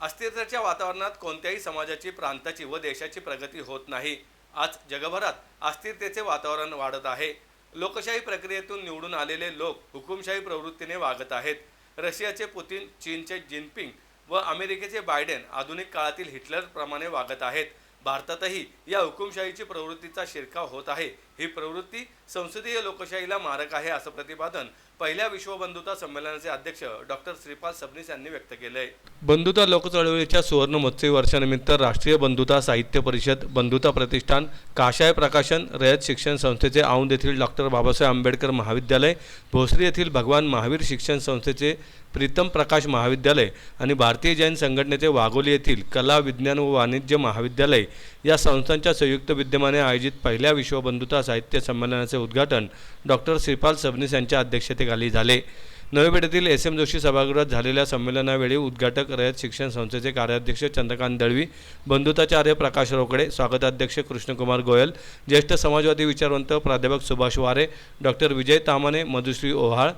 अस्थिरतेच्या वातावरणात कोणत्याही समाजाची प्रांताची व देशाची प्रगती होत नाही. आज जगभरात अस्थिरतेचे वातावरण वाढत आहे. लोकशाही प्रक्रियेतून निवडून आलेले लोक हुकुमशाही प्रवृत्तीने वागत आहेत. रशियाचे पुतीन चीनचे जिनपिंग व अमेरिकेचे बायडेन आधुनिक काळातील हिटलरप्रमाणे वागत आहेत. भारतातही या हुकुमशाहीची प्रवृत्तीचा शिरकाव होत आहे. ही प्रवृत्ती संसदीय लोकशाहीला मारक आहे असं प्रतिपादन पहिल्या विश्वबंधुता संमेलनाचे अध्यक्ष डॉक्टर श्रीपाल सबनीस यांनी व्यक्त केले बंधुता लोकचळवळीच्या सुवर्ण महोत्सवी वर्षानिमित्त राष्ट्रीय बंधुता साहित्य परिषद बंधुता प्रतिष्ठान काशाय प्रकाशन रयत शिक्षण संस्थेचे औंध येथील डॉक्टर बाबासाहेब आंबेडकर महाविद्यालय भोसरी येथील भगवान महावीर शिक्षण संस्थेचे प्रीतम प्रकाश महाविद्यालय आणि भारतीय जैन संघटनेचे वाघोली येथील कला विज्ञान व वाणिज्य महाविद्यालय या संस्थांच्या संयुक्त विद्यमाने आयोजित पहिल्या विश्वबंधुता साहित्य संमेलनाचे उद्घाटन डॉक्टर श्रीपाल सबनीस यांच्या अध्यक्षतेखाली झाले. नवी पेठेतील एस एम जोशी सभागृहात झालेल्या संमेलनावेळी उद्घाटक रयत शिक्षण संस्थेचे कार्याध्यक्ष चंद्रकांत दळवी बंधुताचार्य प्रकाश रोकडे स्वागताध्यक्ष कृष्णकुमार गोयल ज्येष्ठ समाजवादी विचारवंत प्राध्यापक सुभाष वारे डॉक्टर विजय तामाने मधुश्री ओहाळ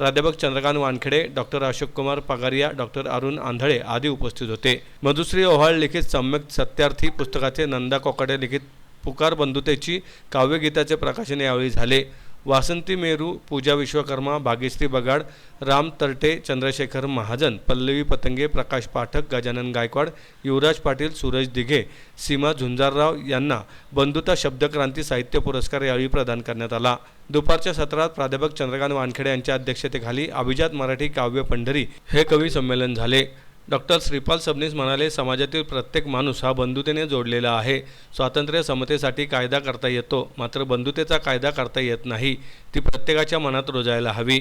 प्राध्यापक चंद्रकांत वानखेडे डॉक्टर अशोक कुमार पगारिया डॉक्टर अरुण आंधळे आदी उपस्थित होते. मधुश्री ओहाळ लिखित सम्यक सत्यार्थी पुस्तकाचे नंदा कोकाटे लिखित पुकार बंधुतेची काव्यगीताचे प्रकाशन यावेळी झाले. वासंती मेरू पूजा विश्वकर्मा भाग्यश्री बगाड राम तरटे चंद्रशेखर महाजन पल्लवी पतंगे प्रकाश पाठक गजानन गायकवाड युवराज पाटील सूरज दिघे सीमा झुंजारराव यांना बंधुता शब्दक्रांती साहित्य पुरस्कार यावेळी प्रदान करण्यात आला. दुपारच्या सत्रात प्राध्यापक चंद्रकांत वानखेडे यांच्या अध्यक्षतेखाली अभिजात मराठी काव्य पंढरी हे कवी संमेलन झाले. डॉक्टर श्रीपाल सबनीस म्हणाले समाजातील प्रत्येक माणूस हा बंधुतेने जोडलेला आहे. स्वातंत्र्य समतेसाठी कायदा करता येतो मात्र बंधुतेचा कायदा करता येत नाही. ती प्रत्येकाच्या मनात रुजायला हवी.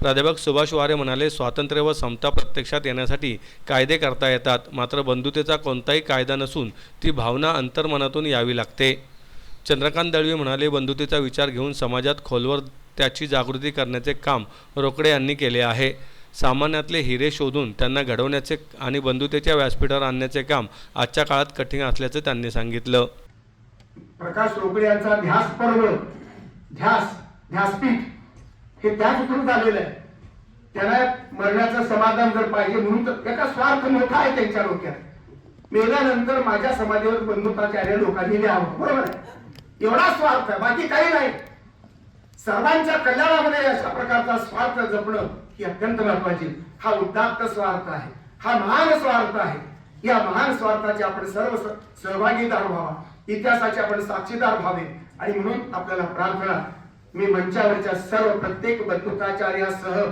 प्राध्यापक सुभाष वारे म्हणाले स्वातंत्र्य व समता प्रत्यक्षात येण्यासाठी कायदे करता येतात मात्र बंधुतेचा कोणताही कायदा नसून ती भावना अंतर्मनातून यावी लागते. चंद्रकांत दळवी म्हणाले बंधुतेचा विचार घेऊन समाजात खोलवर त्याची जागृती करण्याचे काम रोकडे यांनी केले आहे. सामान्यातले हिरे शोधून त्यांना घडवण्याचे आणि बंधुतेच्या व्यासपीठावर आणण्याचे काम आजच्या काळात कठीण असल्याचं त्यांनी सांगितलं. प्रकाश रोकडे यांचा ध्यास पर्व ध्यास ध्यासपीठ हे त्याच उतरून झालेलं आहे. त्याला मरण्याचं समाधान जर पाहिजे म्हणून तर एका स्वार्थ मोठा आहे त्यांच्या डोक्यात. मेल्यानंतर माझ्या समाधीवर बंधुताचार्य लोकांनी लिहावं बरोबर आहे? एवढा स्वार्थ आहे बाकी काही नाही. सर्वांच्या कल्याणामध्ये अशा प्रकारचा स्वार्थ जपणं ही अत्यंत महत्वाची. हा उदात्त स्वार्थ आहे. हा महान स्वार्थ आहे. या महान स्वार्थाचे आपण सर्व सहभागीदार व्हावा. इतिहासाचे आपण साक्षीदार व्हावे. आणि म्हणून आपल्याला प्रार्थना मी मंचावरच्या सर्व प्रत्येक बंधुताचार्यासह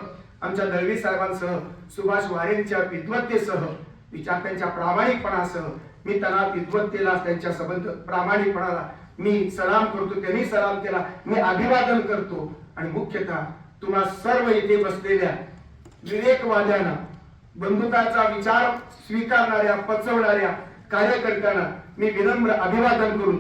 आमच्या दळवी साहेबांसह सुभाष वारेंच्या विद्वत्तेसह विचार त्यांच्या प्रामाणिकपणासह मी त्यांना विद्वत्तेला त्यांच्या संबंध प्रामाणिकपणाला मी सलाम करतो त्यांनी सलाम केला मी अभिवादन करतो. आणि मुख्यतः तुम्हा सर्व इथे बसलेल्या विवेकवाद्यांना बंधुताचा विचार स्वीकारणाऱ्या पचवणाऱ्या कार्यकर्त्यांना मी विनम्र अभिवादन करून